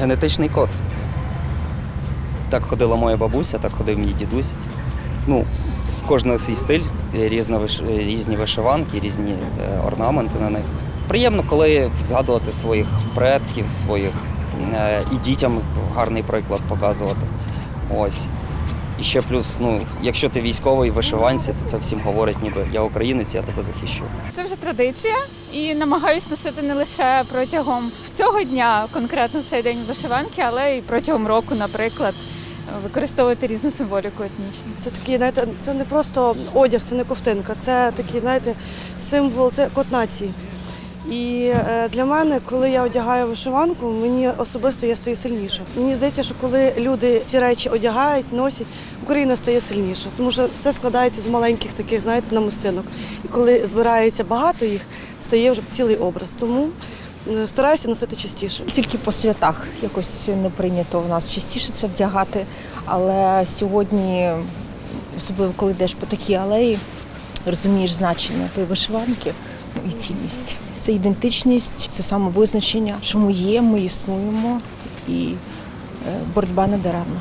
Генетичний код. Так ходила моя бабуся, так ходив мій дідусь. Ну, в кожного свій стиль, е, різна е, різні вишиванки, різні е, орнаменти на них. Приємно, коли згадувати своїх предків, своїх і дітям гарний приклад показувати. Ось. І ще плюс, ну, якщо ти військовий вишиванці, то це всім говорить, ніби я українець, я тебе захищу. Це вже традиція, і намагаюсь носити не лише протягом цього дня, конкретно цей день вишиванки, але й протягом року, наприклад, використовувати різну символіку етнічну. Це такий, знаєте, це не просто одяг, це не ковтинка, це такий, знаєте, символ, це код нації. І е, для мене, коли я одягаю вишиванку, мені особисто я стаю сильніше. Мені здається, що коли люди ці речі одягають, носять, Україна стає сильніше, тому що все складається з маленьких таких, знаєте, намистинок. І коли збирається багато їх, стає вже цілий образ. Тому е, стараюся носити частіше. Тільки по святах якось не прийнято в нас частіше це вдягати. Але сьогодні, особливо коли йдеш по такій алеї, розумієш значення тої вишиванки і цінність. Це ідентичність, це самовизначення, що ми є, ми існуємо, і е, боротьба не даремна.